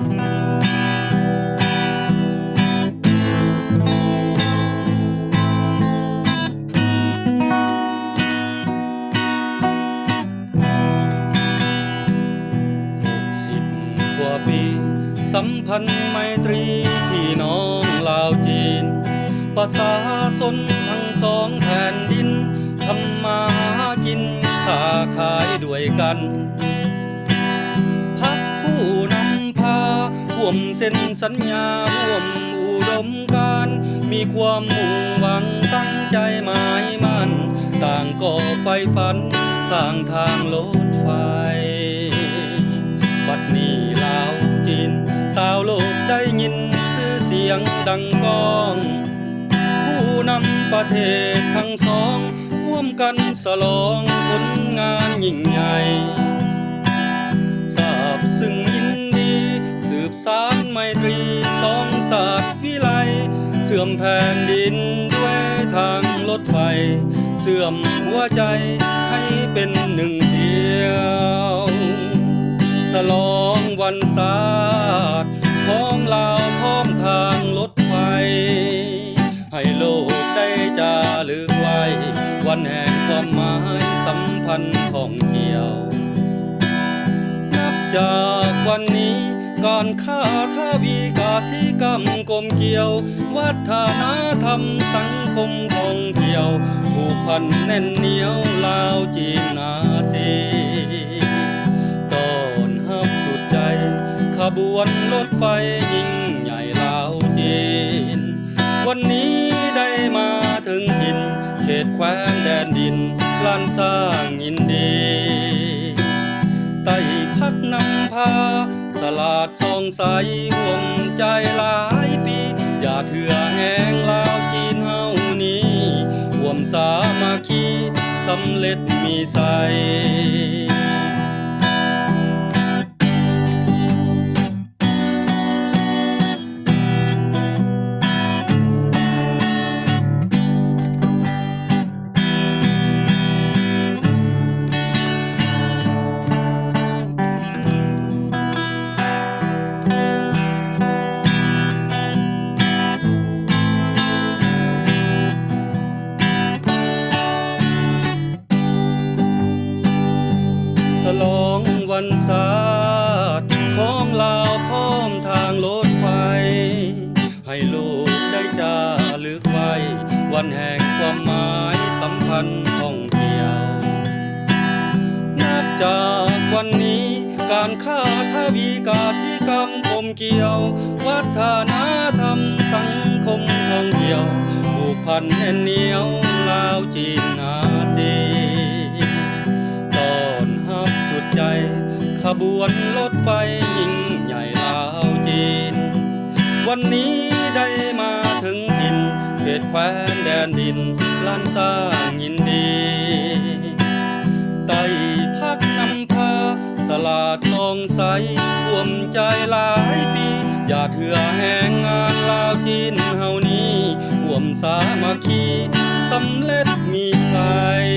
สิบกว่าปี สัมพันธ์ไมตรีพี่น้องลาวจีนประสาสนทั้งสองแผ่นดินทำมาหากินค้าขายด้วยกัน มเส้นสัญญาร่วมอุดมการมีความมุ่งหวังตั้งใจหมายมั่น ต่างก่อไฟฝัน สร้างทางรถไฟบัดนี้ลาวจีน สาวโลกได้ยินชื่อเสียงดังก้อง ผู้นำประเทศทั้งสอง ร่วมกันสลองผลงานยิ่งใหญ่ สารไมตรีสองศาสตร์วิไลเสื่อมแผ่นดินด้วยทางรถไฟ เสื่อมหัวใจให้เป็นหนึ่งเดียว สลองวันศาสตร์ของลาวพร้อมทางรถไฟ ให้โลกได้จารึกไว้ วันแห่งความหมายสัมพันธ์ของเกี่ยว นับจากวันนี้ การค้าทาวีกาศิกรรมกลมเกี่ยว วัฒนธรรมสังคมท่องเที่ยวผูกพันแน่นเหนียวลาวจีนนาซีตอนรับสุดใจ ขบวนรถไฟยิ่งใหญ่ลาวจีน วันนี้ได้มาถึงถิ่นเขตแคว้นแดนดินลานสร้างยินดี ไต่พักนำพา สลาดสองใสห่วงใจหลายปี อย่าเถื่อแหงลาวจีนเฮานี้ห่วมสามาคีสำเร็จมีใสส วันศาสตร์ของลาวพร้อมทางรถไฟ ให้โลกได้จารึกไว้ วันแห่งความหมายสัมพันธ์ท่องเที่ยว นับจากวันนี้การค้าทวีกาศิกรรมกลมเกี่ยว วัฒนธรรมสังคมท่องเที่ยวผูกพันแน่นเนีย บวนรถไฟยิ่งใหญ่ลาวจีน วันนี้ได้มาถึงถิ่นเขตแคว้นแดนดินล้านสร้างยินดีไต่พักนำพาสลาดทองใสห่วมใจหลายปี อย่าเถื่อแห่งงานลาวจีนเฮานี้ห่วมสามัคคีสำเร็จมีชัย